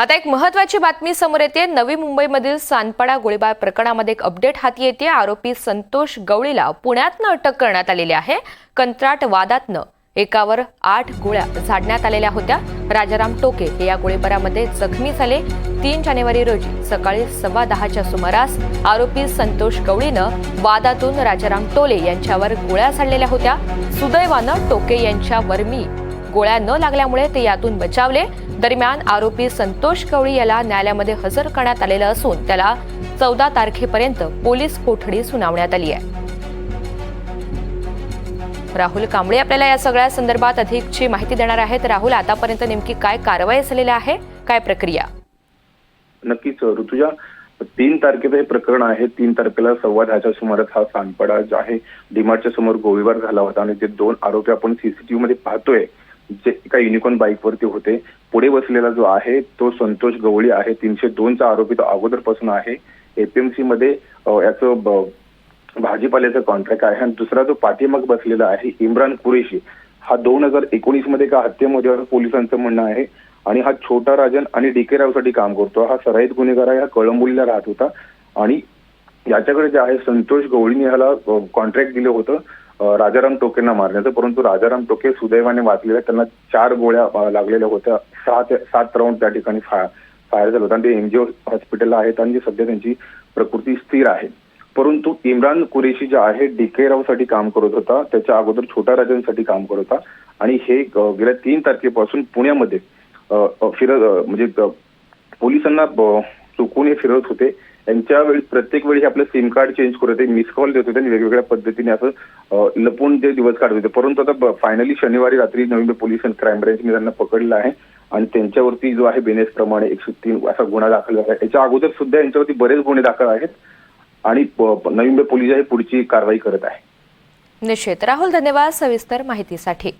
आता एक महत्वाची बातमी समोर येते. नवी मुंबईमधील सानपाडा गोळीबार प्रकरणामध्ये एक अपडेट हाती येते. आरोपी संतोष गवळीला पुण्यातनं अटक करण्यात आलेली आहे. कंत्राट वादातनं एकावर आठ गोळ्या झाडण्यात आलेल्या होत्या. राजाराम टोके हे या गोळीबारामध्ये जखमी झाले. तीन जानेवारी रोजी सकाळी सव्वा दहाच्या सुमारास आरोपी संतोष गवळीनं वादातून राजाराम टोले यांच्यावर गोळ्या झाडलेल्या होत्या. सुदैवानं टोके यांच्या वर्मी गोळ्या न लागल्यामुळे ते यातून बचावले. दरम्यान आरोपी संतोष कवळी याला न्यायालयामध्ये हजर करण्यात आलेलं असून त्याला चौदा तारखेपर्यंत पोलीस कोठडी सुनावण्यात आली आहे. राहुल कांबळे आपल्याला या सगळ्या संदर्भात अधिकची माहिती देणार आहेत. राहुल आतापर्यंत नेमकी काय कारवाई झालेली आहे? काय प्रक्रिया? नक्कीच ऋतुजा तीन तारखेचं हे प्रकरण आहे. तीन तारखेला सव्वा दहाच्या सुमारास हा सांडपाडा जो आहे डीमार्टच्या समोर गोळीबार झाला होता. आणि जे दोन आरोपी आपण सीसीटीव्ही मध्ये पाहतोय जे एका युनिकॉर्न बाईकवरती होते. पुढे बसलेला जो आहे तो संतोष गवळी आहे. तीनशे दोनचा आरोपी तो अगोदरपासून आहे. एपीएमसी मध्ये याचं भाजीपाल्याचा भाजीपाल्याचं कॉन्ट्रॅक्ट आहे. आणि दुसरा जो पाठीमाग बसलेला आहे इम्रान कुरेशी हा दोन हजार एकोणीसमध्ये एका हत्येमध्ये पोलिसांचं म्हणणं आहे. आणि हा छोटा राजन आणि डीके रावसाठी काम करतो. हा सराईत गुन्हेगार आहे. हा कळंबोलीला राहत होता. आणि याच्याकडे जे आहे संतोष गवळीने ह्याला कॉन्ट्रॅक्ट दिलं होतं. राजाराम टोकेंना मारण्याचं परंतु राजाराम टोके सुदैवाने वाचलेल्या त्यांना चार गोळ्या लागलेल्या होत्या. सहा ते सात राऊंड त्या ठिकाणी फायर फायर झालं होतं. आणि ते एमजीओ हॉस्पिटलला आहेत आणि सध्या त्यांची प्रकृती स्थिर आहे. परंतु इम्रान कुरेशी जे आहे डीके रावसाठी काम करत होता. त्याच्या अगोदर छोटा राजांसाठी काम करत होता. आणि हे गेल्या तीन तारखेपासून पुण्यामध्ये फिरत म्हणजे पोलिसांना चुकून हे फिरत होते. त्यांच्या वेळी प्रत्येक वेळी आपलं सिम कार्ड चेंज करत होते मिस कॉल देत होते आणि वेगवेगळ्या पद्धतीने असं लपून ते दिवस काढत होते. परंतु आता फायनली शनिवारी रात्री नवी पोलीस आणि क्राईम ब्रँचने त्यांना पकडलं आहे. आणि त्यांच्यावरती जो आहे बेनेस प्रमाणे एकशे तीन असा गुन्हा दाखल झाला आहे. याच्या अगोदर सुद्धा यांच्यावरती बरेच गुन्हे दाखल आहेत. आणि नवी मुंबई पोलीस आहे पुढची कारवाई करत आहे. निश्चित. राहुल धन्यवाद सविस्तर माहितीसाठी.